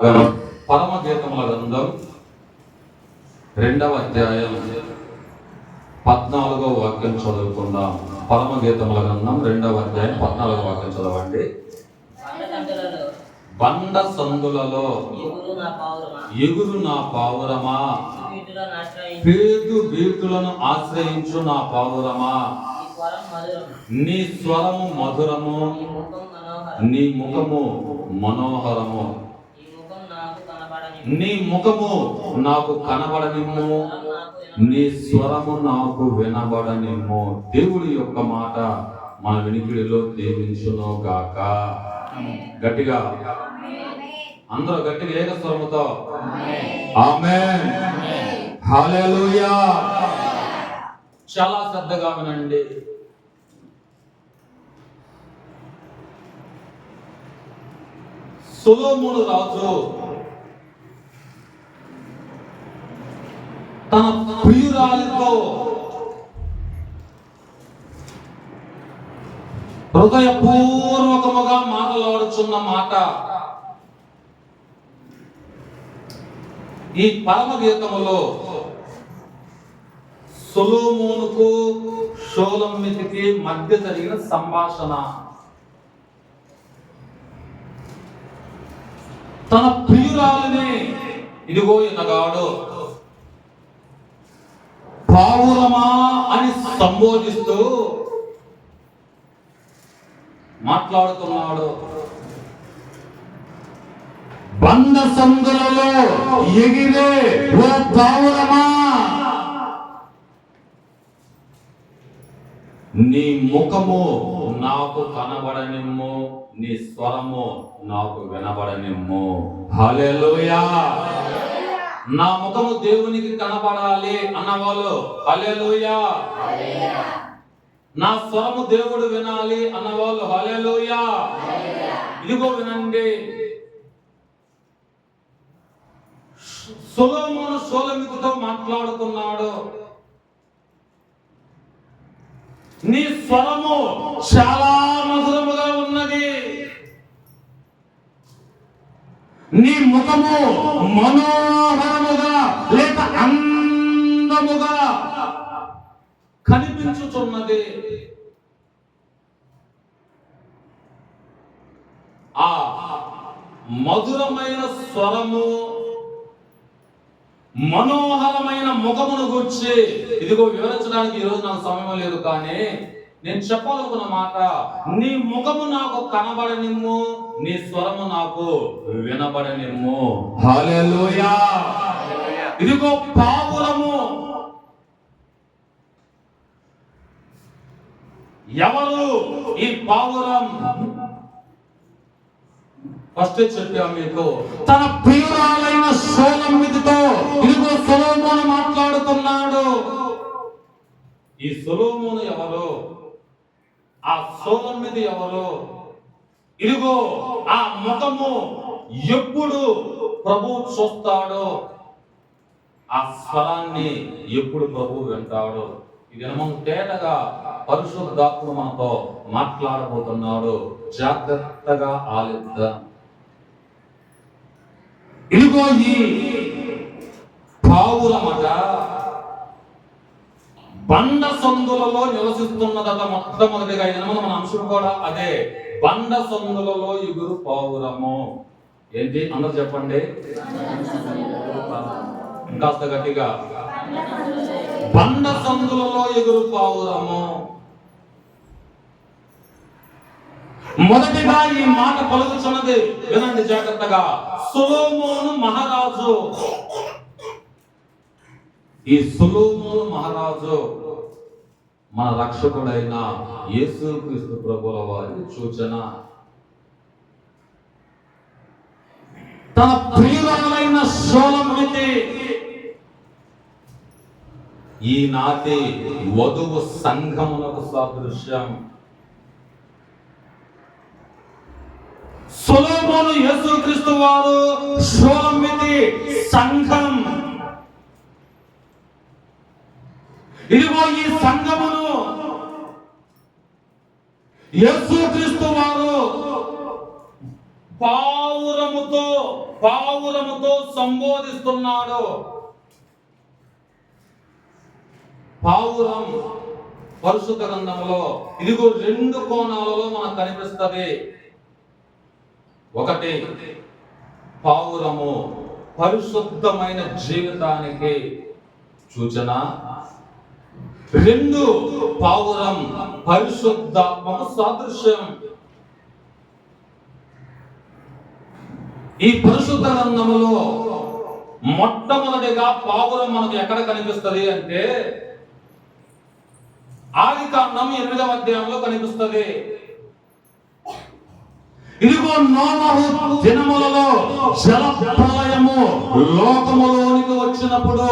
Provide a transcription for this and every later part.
పరమ గీతముల గ్రంథం రెండవ అధ్యాయం పద్నాలుగో వాక్యం చదువుకుందాం. పరమ గీతముల గ్రంథం రెండవ అధ్యాయం పద్నాలుగో వాక్యం చదవండి. బండ సందులలో ఎగురు నా పావురమా? పేదు బీటులను ఆశ్రయించు నా పావురమా? నీ స్వరము మధురము నీ ముఖము మనోహరము ఈ ముఖం నాకు కనబడని నీ ముఖము నాకు కనబడనిమ్ము. నీ స్వరము నాకు వినబడనిమ్ము. దేవుడి యొక్క మాట మన వినికిడిలో దీవించును గాక. గట్టిగా. అందరూ గట్టిగా ఏక స్వరముతో. ఆమేన్. చాలా శ్రద్ధగా వినండి. సులోముడు రాజు తన ప్రియురాలితో హృదయపూర్వకముగా మాట్లాడుచున్న మాట. ఈ పరమ గీతములో సొలోమోనుకు షోలమ్మితికి మధ్య జరిగిన సంభాషణ. తన ప్రియురాలిని ఇదిగో ఇనగాడు పావురమా అని సంబోధిస్తూ మాట్లాడుతున్నాడు. బంద సందులలో ఎగిరే ఓ పావురమా నీ ముఖము నాకు కనబడనిమ్ము నీ స్వరము నాకు వినబడనిమ్ము. హల్లెలూయా! నా ముఖము దేవునికి కనబడాలి అన్నవాళ్ళు. హల్లెలూయా. నా స్వరము దేవుడు వినాలి అన్నవాళ్ళు. హల్లెలూయా. ఇదిగో వినండి. సొలొమోను సోలమితో మాట్లాడుతున్నాడు. నీ స్వరము చాలా మధురముగా ఉన్నది. నీ ముఖము మనోహర లేక అందముగా కనిపించుచున్నది ఆ మధురమైన స్వరము మనోహరమైన ముఖమును గురించి. ఇదిగో వివరించడానికి ఈరోజు నాకు సమయం లేదు కానీ నేను చెప్పాలనుకున్న మాట నీ ముఖము నాకు కనబడనిమ్ము నీ స్వరము నాకు వినబడనిమ్ము. హల్లెలూయా ఇదిగో పావురము ఎవరు ఈ పావురం ఫస్ట్ చెప్పాం మీకు. తన ప్రియురాలైన సోలమ్మిదితో ఇదిగో సొలోమోను మాట్లాడుతున్నాడు. ఈ సొలోమోను ఎవరు? ఆ సోలమ్మిది ఎవరు? ఇదిగో ఆ ముఖము ఎప్పుడు ప్రభు చూస్తాడో. ఆ స్థలాన్ని ఎప్పుడు ప్రభు వింటాడు ఈ మనం తేటగా పరిశుద్ధాత్మ మనతో మాట్లాడబోతున్నాడు. జాగ్రత్తగా ఆలిద్దాం ఇదిగో ఈ పావులమట బండ సందులలో నివసిస్తున్నదట మొట్టమొదటిగా ఎనమల మన అంశం కూడా అదే. బండ సందులలో ఇగురు పావురము ఏంటి? అందరు చెప్పండి. కాస్త గట్టిగా. బండ సందులలో ఎగురు పావురము మొదటిగా ఈ మాట పలుకుతున్నది వినండి జాగ్రత్తగా. సులోమోను మహారాజు. ఈ సులోమోను మహారాజు మన రక్షకుడైన యేసుక్రీస్తు ప్రభుల వారి సూచన. తన ప్రియురాలైన సోలమితి ఈనాటి వధువు సంఘమునకు సాదృశ్యం. సొలొమోను యేసుక్రీస్తు వారు షోలమ్మితి సంఘం. ఇదిగో ఈ సంఘమును యేసుక్రీస్తు వారు పావురముతో పావురముతో సంబోధిస్తున్నాడు. పావురం పరిశుద్ధ గ్రంథంలో ఇదిగో రెండు కోణాలలో మనకు కనిపిస్తుంది. ఒకటి పావురము పరిశుద్ధమైన జీవితానికి సూచన. రెండు పావురం పరిశుద్ధాత్మకు సాదృశ్యం. ఈ పరిశుద్ధ గ్రంథములో మొట్టమొదటిగా పావురం మనకు ఎక్కడ కనిపిస్తుంది అంటే ఆది కాండం ఎనిమిదవ అధ్యాయంలో కనిపిస్తుంది. ఇదిగో నోమహు దినములలో జల ప్రళయము లోకములోనికి వచ్చినప్పుడు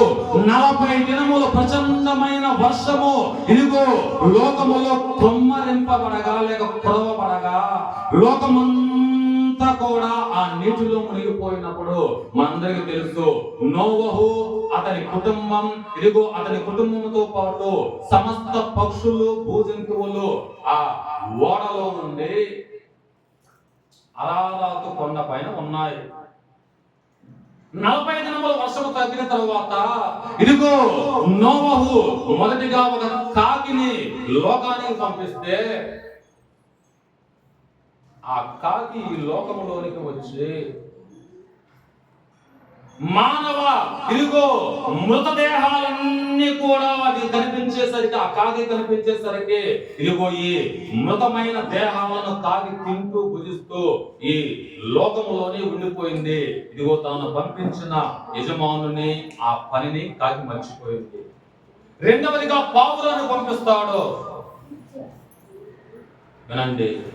నలభై దినముల ప్రచండమైన వర్షము ఇదిగో లోకములో కొమ్మరింపబడగా లేక కొడవబడగా లోకమంతా అంతా కూడా ఆ నీటిలో మునిగిపోయినప్పుడు మనందరికి తెలుసు నోవహు అతని కుటుంబం ఇదిగో అతని కుటుంబంతో పాటు సమస్త పక్షులు భూజంతువులు ఆ ఓడలో నుండి అరారాతు కొండ పైన ఉన్నాయి. నలభై దినముల వర్షము తగ్గిన తర్వాత ఇదిగో నోవహు మొదటిగా ఒక కాకిని లోకానికి పంపిస్తే ఆ కాకి ఈ లోకంలోనికి వచ్చి మానవ ఇదిగో మృతదేహాలన్నీ కూడా అది కనిపించేసరికి ఆ కాకి కనిపించేసరికి ఇదిగో ఈ మృతమైన దేహాలను కాకి తింటూ భుజిస్తూ ఈ లోకంలోనే ఉండిపోయింది. ఇదిగో తాను పంపించిన యజమానుని ఆ పనిని కాకి మర్చిపోయింది. రెండవదిగా పావురాన్ని పంపిస్తాడు. వినండి.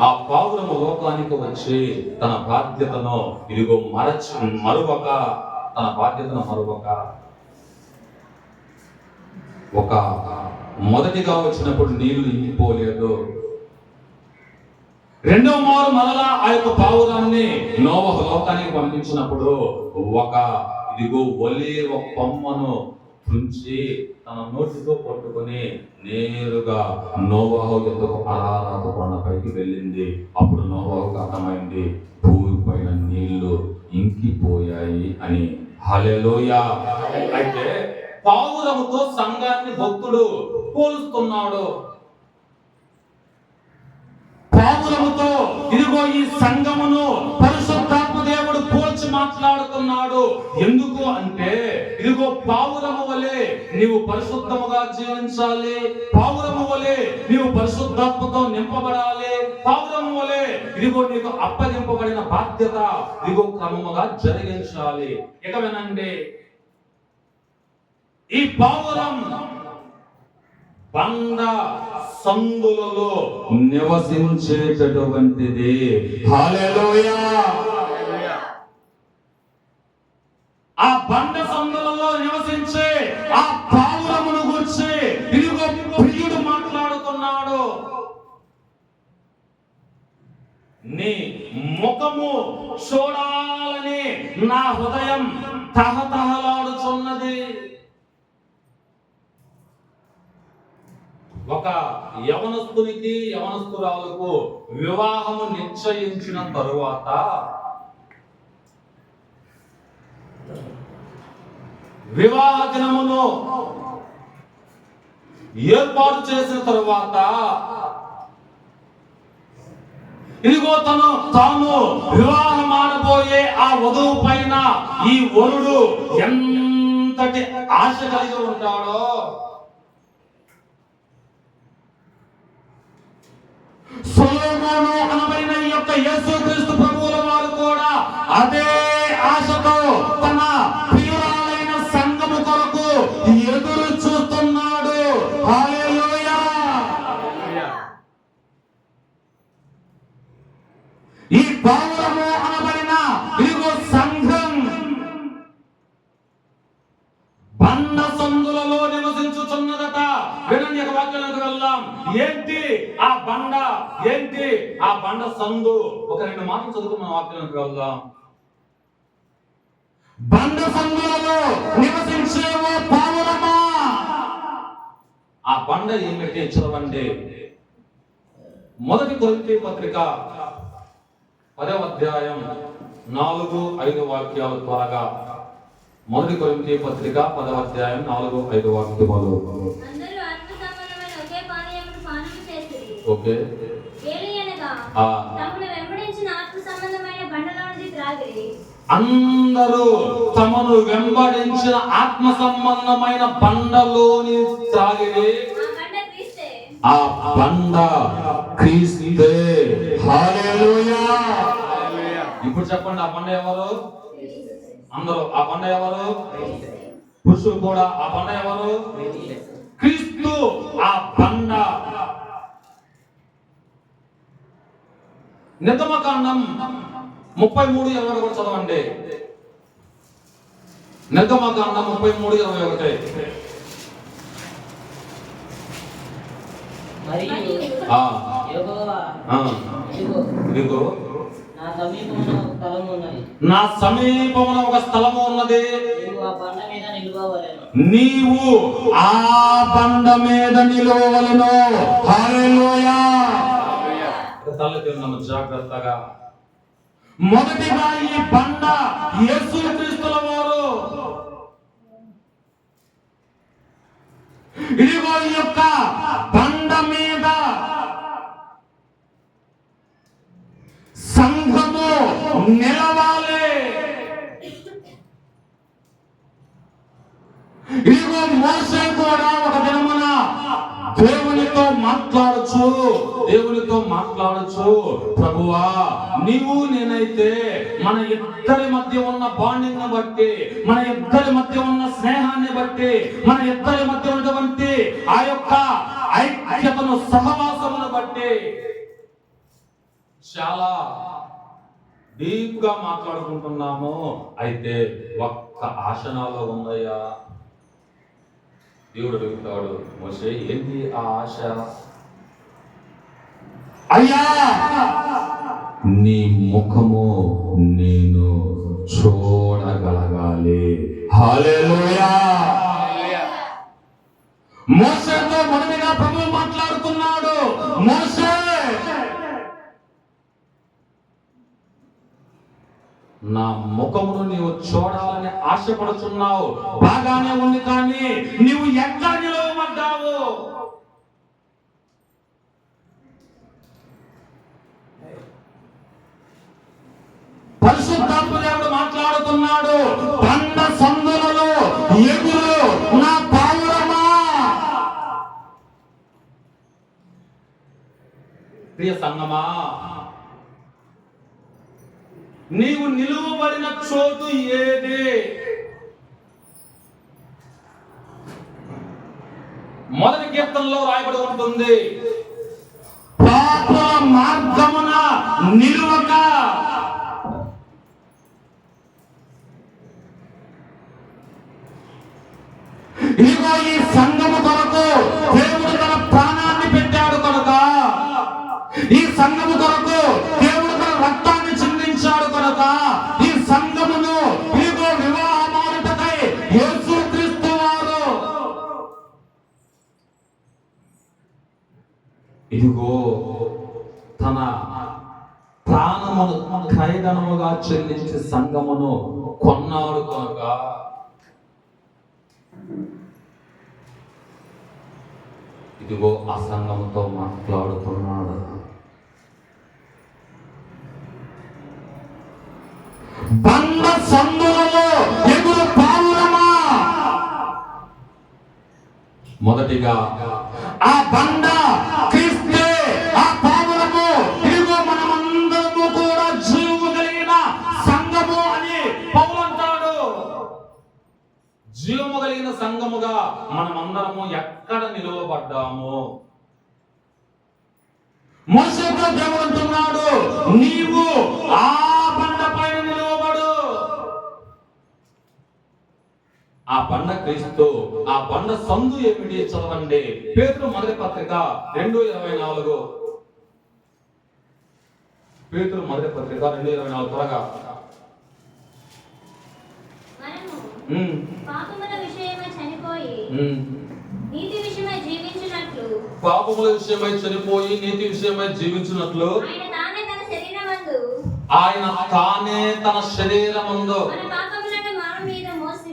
ఆ పావురము లోకానికి వచ్చి తన బాధ్యతను ఇదిగో మరచి మరువక తన బాధ్యతను మరువక. ఒక మొదటిగా వచ్చినప్పుడు నీళ్ళు ఇంగిపోలేదు రెండవ మారు మరలా ఆ యొక్క పావురాన్ని నోవ లోకానికి పంపించినప్పుడు ఒక ఇదిగో ఒలే ఒక పొమ్మను తుంచి తన నోటితో పట్టుకొని నేరుగా నోవాహు ఎందుకు అరారాత కొండపైకి వెళ్ళింది. అప్పుడు నోవాహుకు అర్థమైంది భూమి పైన నీళ్ళు ఇంకిపోయాయి అని. హలెలోయ అయితే పావురముతో సంఘాన్ని భక్తుడు పోలుస్తున్నాడు. పావురముతో ఇదిగో ఈ సంఘమును పరిశుద్ధ మాట్లాడుతున్నాడు. ఎందుకు అంటే ఇదిగో పావురము వలె నీవు పరిశుద్ధముగా జీవించాలి. పావురము వలె నీవు పరిశుద్ధాత్మతో నింపబడాలి. పావురము వలె ఇదిగో నీకు అప్పగింపబడిన బాధ్యత ఇదిగో క్రమముగా జరిగించాలి. ఇక వినండి. ఈ పావురం బండ సందులలో నివసించేటటువంటిది. హల్లెలూయా ఆ బండ సందులలో నివసించే ఆ పావురమును గురించి ఇదిగో ప్రియుడు మాట్లాడుతున్నాడు. నీ ముఖము చూడాలని నా హృదయం తహతహలాడుచున్నది. ఒక యవనస్తునికి యవనస్తురాలకు వివాహము నిశ్చయించిన తరువాత వివాహ దినమును ఏర్పాటు చేసిన తరువాత ఇదిగో తను తాను వివాహం ఆడబోయే ఆ వధువు పైన ఈ వరుడు ఎంతటి ఆశ కలిగి ఉంటాడో సొలొమోను అనబడిన ఈ యొక్క యేసుక్రీస్తు ప్రభువుల వారు కూడా అదే బండ సందులలో నివసించుచున్నదట. వినండి ఒక వాక్యాలకు వెళ్దాం. ఏంటి ఆ బండ? ఏంటి ఆ బండ సందు ఒక రెండు మాటలు చదువుకున్న వాక్యాలకు వెళ్దాం. బండ సందులలో నివసించే ఓ పావురమా ఆ బండ ఏమిటి చదవండి. మొదటి కొరింథీ పత్రిక పదవ అధ్యాయం నాలుగు ఐదు వాక్యాలు త్వరగా మొదటి కొరింథీ పత్రిక పదవ అధ్యాయం నాలుగు ఐదు వాక్యములు. ఓకే. అందరూ తమను వెంబడించిన ఆత్మ సంబంధమైన బండలోని త్రాగిరి. ఆ బండ క్రీస్తే. ఆ బండ క్రీస్తే. హల్లెలూయా. ఇప్పుడు చెప్పండి ఆ బండ ఎవరు? అందరూ ఆ బండ ఎవరు? పురుషులు కూడా ఆ బండ ఎవరు? క్రీస్తు ఆ బండ నిర్గమకాండం ముప్పై మూడు ఇరవై ఒకటి చదవండి. నిర్గమకాండం ముప్పై మూడు ఇరవై ఒకటి. మరియు నా సమీపమున ఒక స్థలము ఉన్నది. నీవు ఆ బండ మీద నిలువవలెను. నీవు ఆ బండ మీద నిలవలను జాగ్రత్తగా. మొదటిగా ఈ బండ యేసు క్రీస్తుల వారు. ఇదిగో ఈ యొక్క బండ మీద సంఘము నిలవాలి. ఇదిగో మోసే కూడా ఒక దినమున దేవునితో మాట్లాడచ్చు దేవునితో మాట్లాడచ్చు ప్రభువా నీవు నేనైతే మన ఇద్దరి మధ్య ఉన్న బాండింగ్ బట్టి మన ఇద్దరి మధ్య ఉన్న స్నేహాన్ని బట్టి మన ఇద్దరి మధ్య ఉన్నటువంటి ఆ యొక్క ఐక్యతను సహవాసమును బట్టి చాలా డీప్గా మాట్లాడుకుంటున్నాము. అయితే ఒక్క ఆశనాలో ఉందయ్యా దేవుడు అడుగుతాడు మోసే ఏంటి ఆ ఆశ? అయ్యా! నీ ముఖము నేను చూడగలగాలి. హల్లెలూయా! మోసేతో మొదటిగా ప్రభు మాట్లాడుతున్నాడు మోసే నా ముఖమును నీవు చూడాలని ఆశపడుతున్నావు బాగానే ఉంది కానీ నీవు ఎక్కడ నిలవబడ్డావు? పరిశుద్ధాత్మ దేవుడు మాట్లాడుతున్నాడు. బండ సందులలో ఎగురు నా పావురమా? ప్రియ సంగమా నీవు నిలువబడిన చోటు ఏది? మొదటి కీర్తనలో రాయబడి ఉంటుంది. పాపుల మార్గమున నిలువక. ఇదిగో ఈ సంఘము కొరకు దేవుడు తన ప్రాణాన్ని పెట్టాడు కనుక. ఈ సంఘము కొరకు వివాహమానుటకై వారు ఇదిగో తన ప్రాణమును క్రయధనముగా చెల్లించి సంగమును కొన్నాడు కనుక ఇదిగో ఆ సంఘముతో మాట్లాడుతున్నాడు. బంధ సందులలో మొదటిగా ఆ బండ క్రీస్తే ఆ ఇదిగో మనమందరము కూడా జీవు కలిగిన సంఘము అని పౌలంటాడు జీవము కలిగిన సంఘముగా మనమందరము ఎక్కడ నిలువబడ్డాము? మోసతో దేవుడు అంటున్నాడు నీవు ఆ బండ పైన నిలవబడు ఆ బండ క్రీస్తు ఆ బండ సందు ఏమిటి చదవండి? పేతురు మొదటి పత్రిక రెండు ఇరవై నాలుగు. పేతురు మొదటి పత్రిక రెండు ఇరవై నాలుగు త్వరగా. మనము ఉమ్, పాపముల విషయమై చనిపోయి ఉమ్. నీతి విషయమై జీవించినట్లు పాపముల విషయమై చనిపోయి నీతి విషయమై జీవించినట్లు ఆయన తానే తన శరీరమందు ఆయన తానే తన శరీరముందు మన పాపములను మన మీద మోసి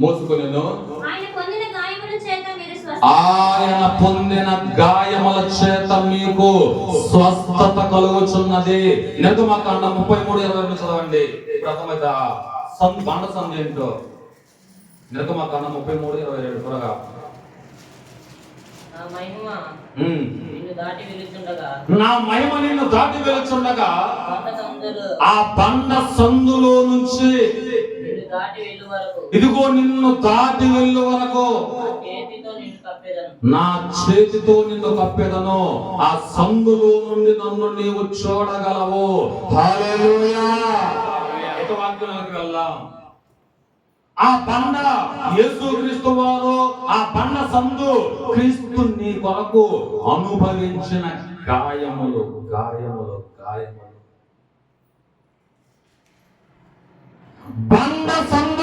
మోసుకొనెను ఆయన పొందిన గాయముల చేత మీరు స్వస్థ ఆయన పొందిన గాయముల చేత మీకు స్వస్థత కలుగుచున్నది. నిర్గమకాండ ముప్పై మూడు ఇరవై రెండు చదవండి. ప్రథమైతే బండ సంధి ఏంటో? నిర్గమకాండ ముప్పై మూడు ఇరవై రెండు త్వరగా. నా మహిమ. నిన్ను దాటి సందులు. ఆ బండ సందులో నుంచి ఇదిగో నిన్ను దాటి వెళ్ళు వరకు. నా చేతితో నిన్ను కప్పేదను. నా చేతితో నిన్ను కప్పెదను. ఆ సందులో నుండి నన్ను నీవు చూడగలవు. వెళ్దాం? ఆ బండ యేసు క్రీస్తు వారు ఆ బండ సందు క్రీస్తు నీ కొరకు అనుభవించిన గాయములు గాయములు గాయములు. బండ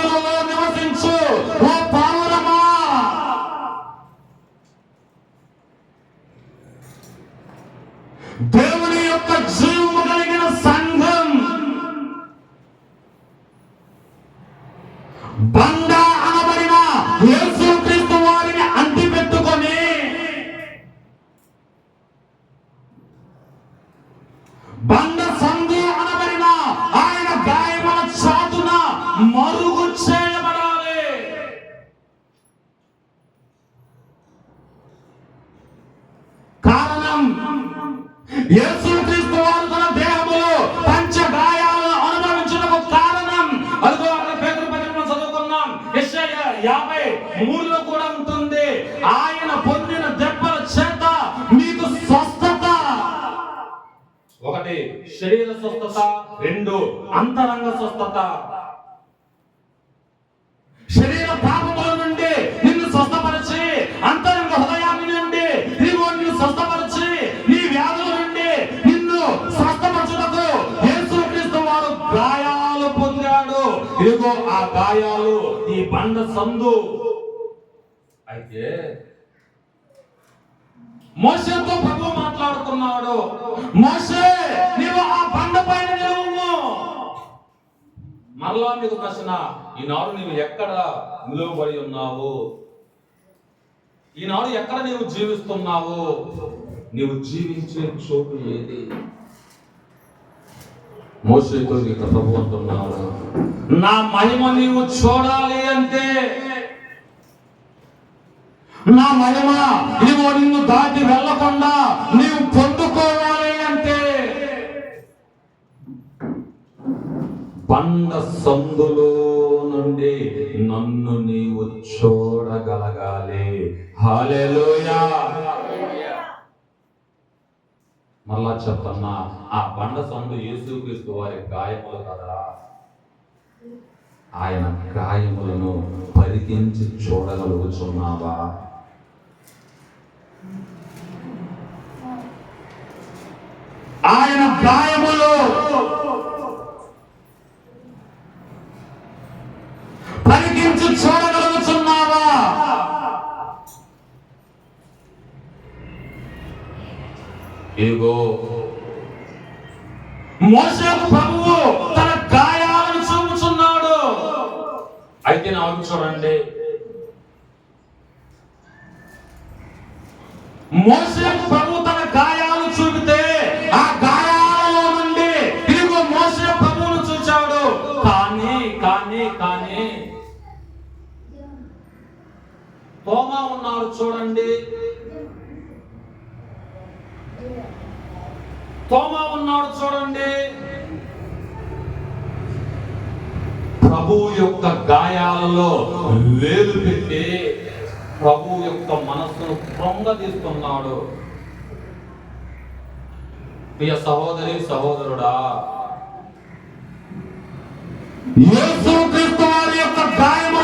యాభై మూడులో కూడా ఉంటుంది. ఆయన పొందిన దెబ్బల చేత మీకు స్వస్థత. ఒకటి శరీర స్వస్థత. రెండు అంతరంగ స్వస్థత. శరీర పాపముల నుండి నిన్ను స్వస్థపరిచి అంతరంగ హృదయాన్ని నుండి నీవు నిన్ను స్వస్థపరిచి నీ వ్యాధుల నుండి నిన్ను స్వస్థపరచుటకు యేసుక్రీస్తు వారు గాయాలు పొందాడు. ఇదిగో ఆ గాయాలు ఈ బండ సందు. అయితే మోషతో ప్రభు మాట్లాడుతున్నాడు. మోసే నీవు ఆ బండ పైన నిలువుము. మరలా మీకు ప్రశ్న ఈనాడు నీవు ఎక్కడ నిలువబడి ఉన్నావు? ఈనాడు ఎక్కడ నీవు జీవిస్తున్నావు? నీవు జీవించే చోటు ఏది? మోసేతో నీకు ప్రభు నా మహిమ నీవు చూడాలి అంటే నా మహిమ నీవు నిన్ను దాటి వెళ్ళకుండా నీవు పొందుకోవాలి అంటే బండ సందులో నుండి నన్ను నీవు చూడగలగాలి. హాలెలూయా మళ్ళా చెప్తున్నా ఆ బండ సందు యేసుక్రీస్తు వారి గాయములు కదా? ఆయన గాయములను పరికించి చూడగలుగుచున్నావా? ఆయన గాయములు ఇగో మోసే ప్రభువు తన గాయాలను చూపుచున్నాడు. అయితే నా చూడండి. మోసే ప్రభు తన గాయాలు చూపితే ఆ గాయాలలో నుండి ఇదిగో మోసే ప్రభువును చూచాడు. కానీ కానీ కానీ. తోమా ఉన్నాడు చూడండి. తోమా ఉన్నాడు చూడండి. ప్రభు యొక్క గాయాలలో వేలు పెట్టి ప్రభు యొక్క మనస్సును కృంగదీస్తున్నాడు ప్రియ సహోదరి సహోదరుడా వారి యొక్క గాయం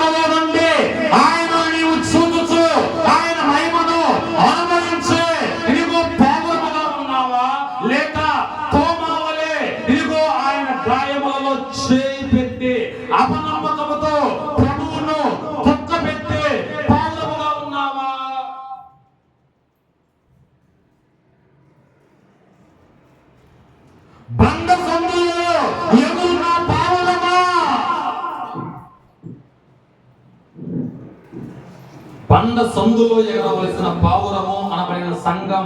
పండ సందులో ఎగరవలసిన పావురము అనబడిన సంఘం.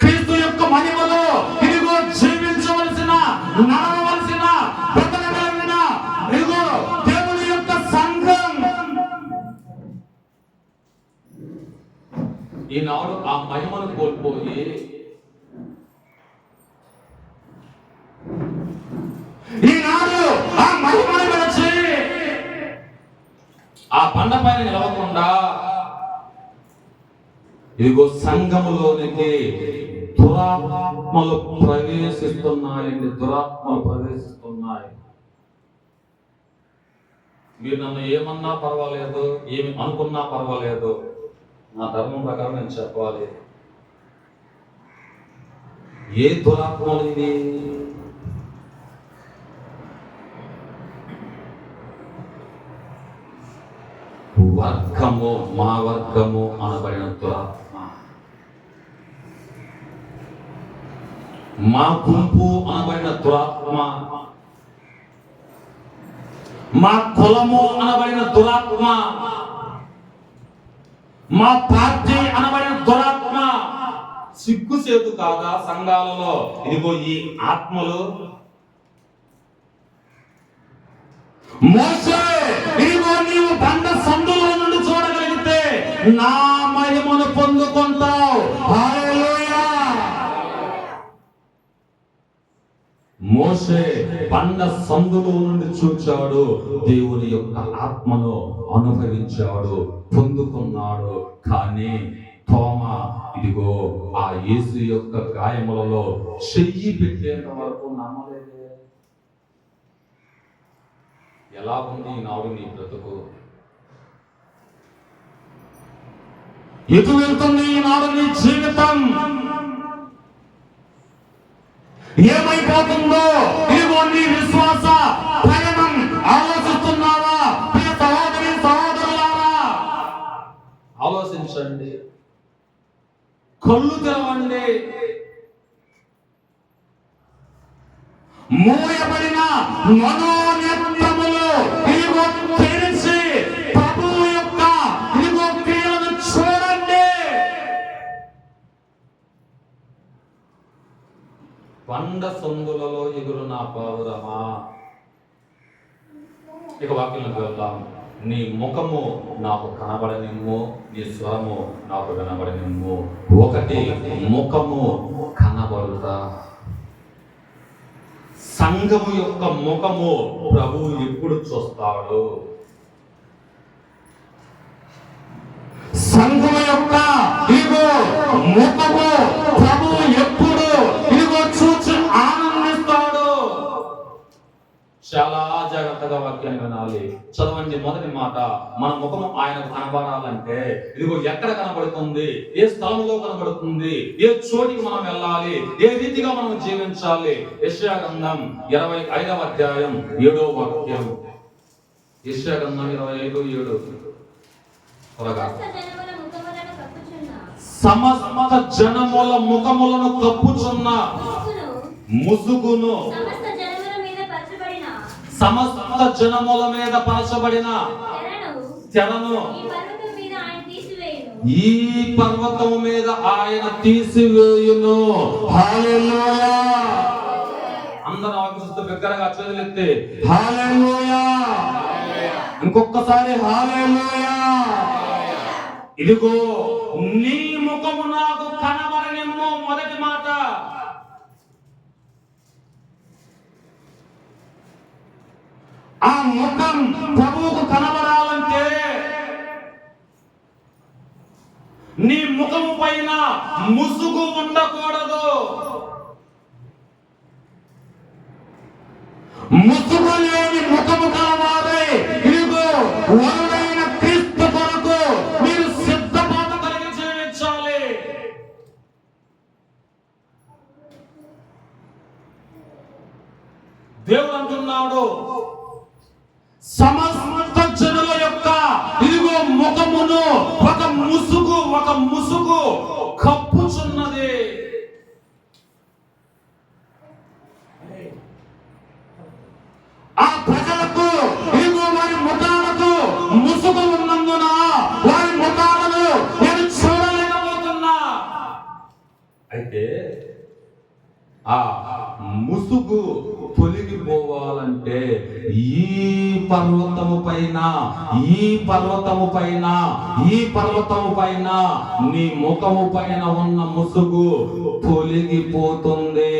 క్రీస్తు యొక్క మహిమలో ఇదిగో జీవించవలసిన నడవలసిన బ్రతకగలిగిన ఇదిగో దేవుని యొక్క సంఘం. ఈనాడు ఆ మహిమను కోల్పోయి ఈనాడు ఆ మహిమను విడిచి ఆ పండ పైన నిలవకుండా ఇదిగో సంఘములోనికి దురాత్మలు ప్రవేశిస్తున్నాయండి దురాత్మలు ప్రవేశిస్తున్నాయి. మీరు నన్ను ఏమన్నా పర్వాలేదు ఏమి అనుకున్నా పర్వాలేదు నా ధర్మం ప్రకారం నేను చెప్పాలి. ఏ దురాత్మలు ఇది? వర్గము మా వర్గము అనబడిన దురాత్మ. మా గుంపు అనబడిన దురాత్మ. మా కులము అనబడిన దురాత్మ. మా పార్టీ అనబడిన దురాత్మ. సిగ్గుసేతు కాదా సంఘాలలో ఇదిగో ఈ ఆత్మలు. మోసే ఇదిగో నీవు బండ సందులో నుండి చూడగలిగితే నా మహిమను పొందుకుంటావు హల్లెలూయా మోసే బండ సందులో నుండి చూచాడు. దేవుని యొక్క ఆత్మను అనుభవించాడు పొందుకున్నాడు. కానీ తోమ ఇదిగో ఆ యేసు యొక్క గాయములలో చెయ్యి పెట్టేంత వరకు నమ్మలేదే. ఎలా ఉంది ఈనాడు నీ బ్రతుకు? ఎటు వెళ్తుంది ఈనాడు నీ జీవితం? ఏమైపోతుందో ఇదిగో నీ విశ్వాస ప్రయాణం ఆలోచిస్తున్నావా? సహోదరి సహోదరులారా? ఆలోచించండి. కళ్ళు తెరవండి. మూయబడిన మనోనేత్రములు పండ సందులలో ఎగురు నా పావురమా? ఇక వాక్యంలోకి వెళ్దాం. నీ ముఖము నాకు కనబడనిమ్ము నీ స్వరము నాకు వినబడనిమ్ము. ఒకటి ముఖము కనబడుతా సంఘము యొక్క ముఖము ప్రభువు ఎప్పుడు చూస్తాడు? జాగ్రత్తగా వాక్యాన్ని వినాలి చదవండి మొదటి మాట. మన ముఖము ఆయనకు కనబడాలంటే ఇదిగో ఎక్కడ కనబడుతుంది? ఏ స్థలంలో కనబడుతుంది? ఏ చోటికి మనం వెళ్ళాలి? ఏ రీతిగా మనం జీవించాలి? యెషయా గ్రంథం ఇరవై ఐదవ అధ్యాయం ఏడో వాక్యం. యెషయా గ్రంథం ఇరవై ఐదు ఏడు. త్వరగా. సమస్త జనముల ముఖములను కప్పుచున్న ముసుగును ముసుగును సమస్త జనముల మీద పరచబడిన సమస్త జనముల మీద పరచబడిన తెరను ఈ పర్వతం మీద ఆయన తీసివేయును. ఈ పర్వతము మీద ఆయన తీసివేయును. హల్లెలూయా అందరూ ఆకర్షిస్తూ బిగ్గరగా హల్లెలూయా ఇంకొకసారి హల్లెలూయా ఇదిగో నీ ముఖము నాకు కనబడనిమ్ము. మొదటి మాట ఆ ముఖం ప్రభువుకు కనబడాలంటే నీ ముఖము పైన ముసుగు ఉండకూడదు. ముసుగు లేని ముఖము కావాలి. ఇదిగో వరుడైన క్రీస్తు కొరకు మీరు సిద్ధపాత కలిగి జీవించాలి. దేవుడు అంటున్నాడు సమస్త జనుల యొక్క ఇదిగో ముఖమును ఒక ముసుగు ఒక ముసుగు. పర్వతము పైన ఈ పర్వతము పైన ఈ పర్వతము పైన నీ ముఖము పైన ఉన్న ముసుగు తొలగిపోతుంది.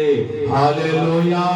హల్లెలూయా